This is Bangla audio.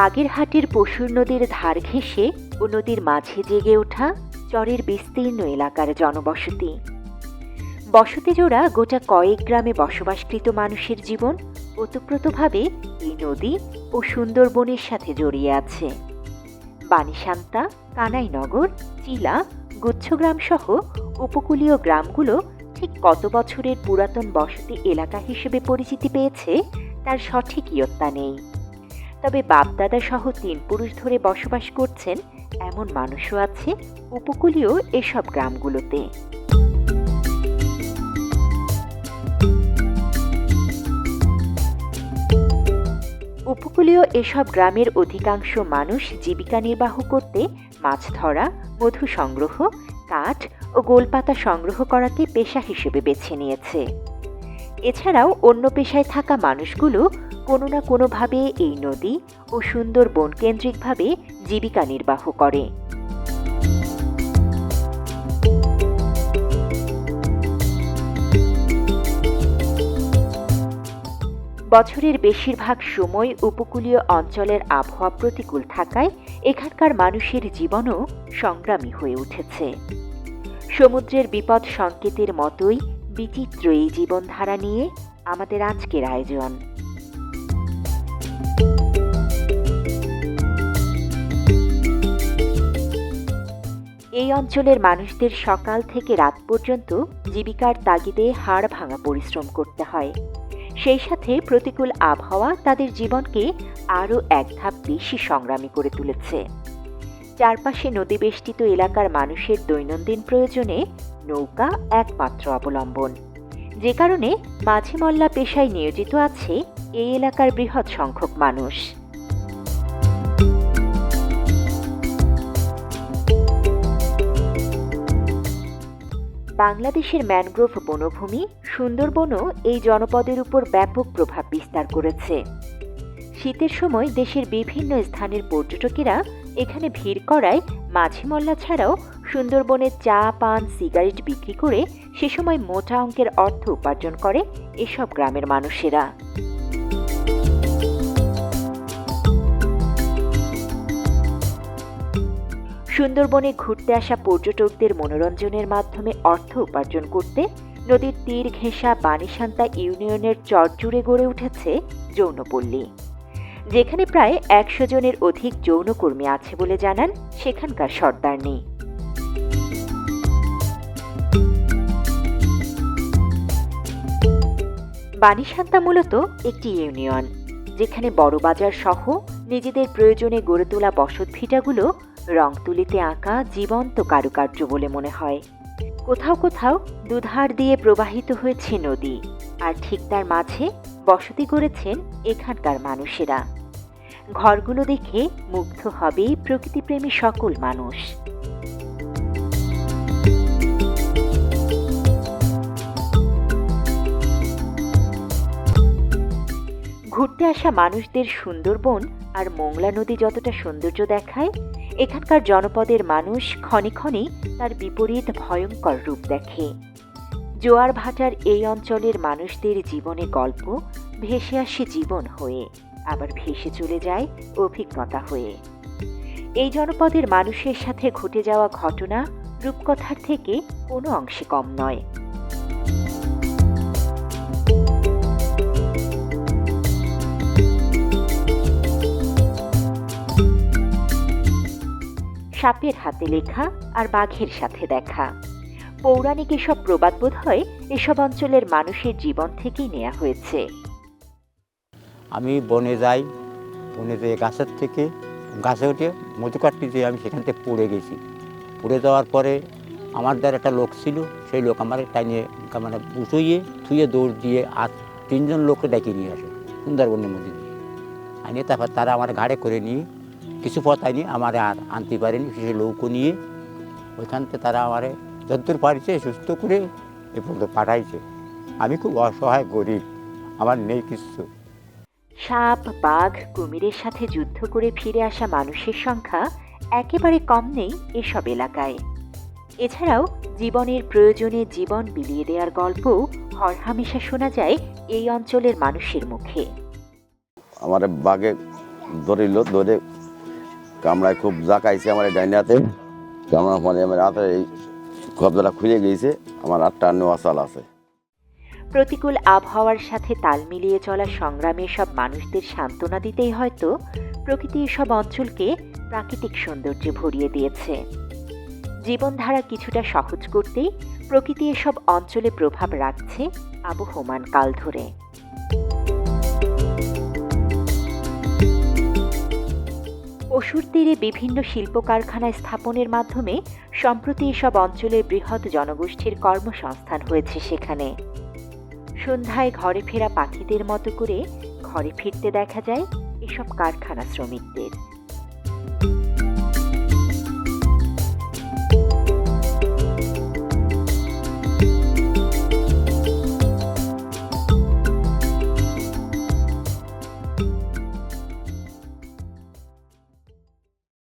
বাগেরহাটের পশুর নদীর ধার ঘেঁষে ও নদীর মাঝে জেগে ওঠা চরের বিস্তীর্ণ এলাকার জনবসতি। বসতি জোড়া গোটা কয়েক গ্রামে বসবাসকৃত মানুষের জীবন ওতপ্রোতভাবে এই নদী ও সুন্দরবনের সাথে জড়িয়ে আছে। বানিশান্তা কানাইনগর, চিলা গুচ্ছগ্রাম সহ উপকূলীয় গ্রামগুলো ঠিক কত বছরের পুরাতন বসতি এলাকা হিসেবে পরিচিতি পেয়েছে তার সঠিক ইয়ত্তা নেই। তবে বাপদাদা সহ তিন পুরুষ ধরে বসবাস করছেন এমন মানুষও আছে উপকূলীয় এসব গ্রামগুলোতে। উপকূলীয় এসব গ্রামের অধিকাংশ মানুষ জীবিকা নির্বাহ করতে মাছ ধরা, মধু সংগ্রহ, কাঠ ও গোলপাতা সংগ্রহ করাকে পেশা হিসেবে বেছে নিয়েছে। এছাড়াও অন্য পেশায় থাকা মানুষগুলো কোনো না কোনোভাবে এই নদী ও সুন্দর বন কেন্দ্রিকভাবে জীবিকা নির্বাহ করে। বছরের বেশিরভাগ সময় উপকূলীয় অঞ্চলের আবহাওয়া প্রতিকূল থাকায় এখানকার মানুষের জীবনও সংগ্রামী হয়ে উঠেছে। সমুদ্রের বিপদ সংকেতের মতোই বিচিত্র এই জীবনধারা নিয়ে আমাদের আজকের আয়োজন। এই অঞ্চলের মানুষদের সকাল থেকে রাত পর্যন্ত জীবিকার তাগিদে হাড় ভাঙা পরিশ্রম করতে হয়। সেই সাথে প্রতিকূল আবহাওয়া তাদের জীবনকে আরও এক ধাপ বেশি সংগ্রামী করে তুলেছে। চারপাশে নদী বেষ্টিত এলাকার মানুষের দৈনন্দিন প্রয়োজনে নৌকা একমাত্র অবলম্বন। যে কারণে মাঝে মল্লা পেশায় নিয়োজিত আছে এই এলাকার বৃহৎ সংখ্যক মানুষ। বাংলাদেশের ম্যানগ্রোভ বনভূমি সুন্দরবনও এই জনপদের উপর ব্যাপক প্রভাব বিস্তার করেছে। শীতের সময় দেশের বিভিন্ন স্থানের পর্যটকেরা এখানে ভিড় করায় মাঝি মল্লা ছাড়াও সুন্দরবনে চা, পান, সিগারেট বিক্রি করে সে সময় মোটা অঙ্কের অর্থ উপার্জন করে এসব গ্রামের মানুষেরা। সুন্দরবনে ঘুরতে আসা পর্যটকদের মনোরঞ্জনের মাধ্যমে অর্থ উপার্জন করতে নদীর তীর ঘেঁষা বানিশান্তা ইউনিয়নের চরজুড়ে গড়ে উঠেছে যৌনপল্লী, যেখানে প্রায় একশো জনের অধিক যৌনকর্মী আছে বলে জানান সেখানকার সর্দারনি। বানিশান্তা মূলত একটি ইউনিয়ন, যেখানে বড় বাজার সহ নিজেদের প্রয়োজনে গড়ে তোলা বসত ভিটাগুলো রং তুলিতে আঁকা জীবন্ত কারুকার্য বলে মনে হয়। কোথাও কোথাও দুধার দিয়ে প্রবাহিত হয়েছে নদী, আর ঠিক তার মাঝে বসতি গড়েছেন এখানকার মানুষেরা। ঘরগুলো দেখে মুগ্ধ হবে প্রকৃতিপ্রেমী সকল মানুষ। ঘুরতে আসা মানুষদের সুন্দরবন আর মোংলা নদী যতটা সৌন্দর্য দেখায়, এখানকার জনপদের মানুষ ক্ষণে ক্ষণে তার বিপরীত ভয়ঙ্কর রূপ দেখে। জোয়ার ভাটার এই অঞ্চলের মানুষদের জীবনে গল্প, ভেসে আসে জীবন হয়ে, আবার ভেসে চলে যায় অভিজ্ঞতা হয়ে। এই জনপদের মানুষের সাথে ঘটে যাওয়া ঘটনা রূপকথার থেকে কোনো অংশে কম নয়। সাপের হাতে লেখা আর বাঘের সাথে দেখা। পৌরাণিক এসব প্রবাদ বোধ হয় এসব অঞ্চলের মানুষের জীবন থেকেই নেওয়া হয়েছে। আমি বনে যাই, বনে যেয়ে গাছের থেকে, গাছে উঠে মধু কাটতে যেয়ে আমি সেখান থেকে পড়ে গেছি। পড়ে যাওয়ার পরে আমার দ্বারা একটা লোক ছিল, সেই লোক আমার টাইনিয়ে মানে উঁচুইয়ে থুয়ে দৌড় দিয়ে আর তিনজন লোককে ডেকে নিয়ে আসে সুন্দরবনের মধ্যে দিয়ে। আনিয়ে তারপর তারা আমার ঘাড়ে করে নিয়ে কিছু পথ আনি আমার আর আনতে পারেনি সেই লৌকো নিয়ে। ওইখান থেকে তারা আমার যদ্দূর পারিছে সুস্থ করে এ পর্যন্ত পাঠাইছে। আমি খুব অসহায় গরিব আমার নেই কিছু। সাপ বাঘ কুমিরের সাথে যুদ্ধ করে ফিরে আসা মানুষের সংখ্যা একেবারে কম নেই এসব এলাকায়। এছাড়াও জীবনের প্রয়োজনে জীবন বিলিয়ে দেওয়ার গল্প হরহামেশা শোনা যায় এই অঞ্চলের মানুষের মুখে। আমার বাঘে ধরিল ধরে কামড়ায় খুব জাকাইছে আমার এই ডাইনাতে কামড়ার পরে আমার হাতে এই কবজাটা খুলে গিয়েছে, আমার আটটা নেওয়া চাল আছে। প্রতিকূল আবহাওয়ার সাথে তাল মিলিয়ে চলা সংগ্রামে সব মানুষদের সান্ত্বনা দিতেই হয়তো প্রকৃতি এসব অঞ্চলকে প্রাকৃতিক সৌন্দর্যে ভরিয়ে দিয়েছে। জীবনধারা কিছুটা সহজ করতেই প্রকৃতি এসব অঞ্চলে প্রভাব রাখছে আবহমান কাল ধরে। পশুর তীরে বিভিন্ন শিল্প কারখানা স্থাপনের মাধ্যমে সম্প্রতি এসব অঞ্চলের বৃহৎ জনগোষ্ঠীর কর্মসংস্থান হয়েছে সেখানে। সন্ধ্যায় ঘরে ফেরা পাখিদের মতো করে ঘরে ফিরতে দেখা যায় এসব কারখানা শ্রমিকদের।